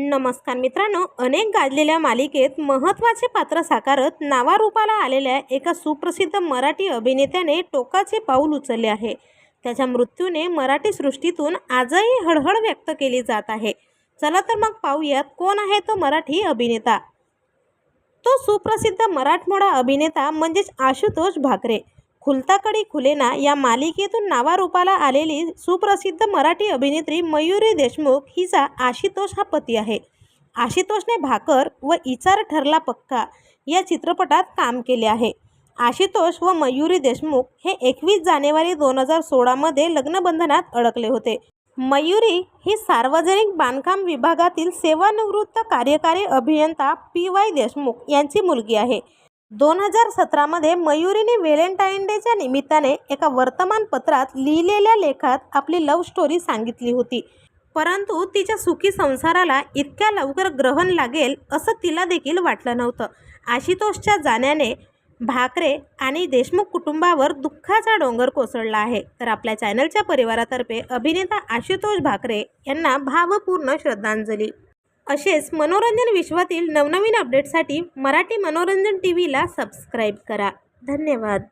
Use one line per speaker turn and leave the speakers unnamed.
नमस्कार मित्रांनो अनेक गाजलेल्या मालिकेत महत्त्वाचे पात्र साकारत नावारूपाला आलेल्या एका सुप्रसिद्ध मराठी अभिनेत्याने टोकाचे पाऊल उचलले आहे. त्याच्या मृत्यूने मराठी सृष्टीतून आजही हळहळ व्यक्त केली जात आहे. चला तर मग पाहूयात कोण आहे तो मराठी अभिनेता. तो सुप्रसिद्ध मराठमोळा अभिनेता म्हणजेच आशुतोष भाकरे. खुलताकडी खुलेना या मालिकेतून नावारूपाला आलेली सुप्रसिद्ध मराठी अभिनेत्री मयुरी देशमुख हिचा आशुतोष हा पती आहे. आशुतोषने भाकर व इचार ठरला पक्का या चित्रपटात काम केले आहे. आशुतोष व मयुरी देशमुख हे एकवीस जानेवारी दोन हजार सोळामध्ये लग्नबंधनात अडकले होते. मयुरी ही सार्वजनिक बांधकाम विभागातील सेवानिवृत्त कार्यकारी अभियंता पी वाय देशमुख यांची मुलगी आहे. दोन हजार सतरामध्ये मयुरीने व्हॅलेंटाईन डेच्या निमित्ताने एका वर्तमानपत्रात लिहिलेल्या लेखात आपली लव्ह स्टोरी सांगितली होती. परंतु तिच्या सुखी संसाराला इतक्या लवकर ग्रहण लागेल असं तिला देखील वाटलं नव्हतं. आशुतोषच्या जाण्याने भाकरे आणि देशमुख कुटुंबावर दुःखाचा डोंगर कोसळला आहे. तर आपल्या चॅनलच्या परिवारातर्फे अभिनेता आशुतोष भाकरे यांना भावपूर्ण श्रद्धांजली. असेच मनोरंजन विश्वातील नवनवीन अपडेटसाठी मराठी मनोरंजन टी व्हीला सबस्क्राईब करा. धन्यवाद.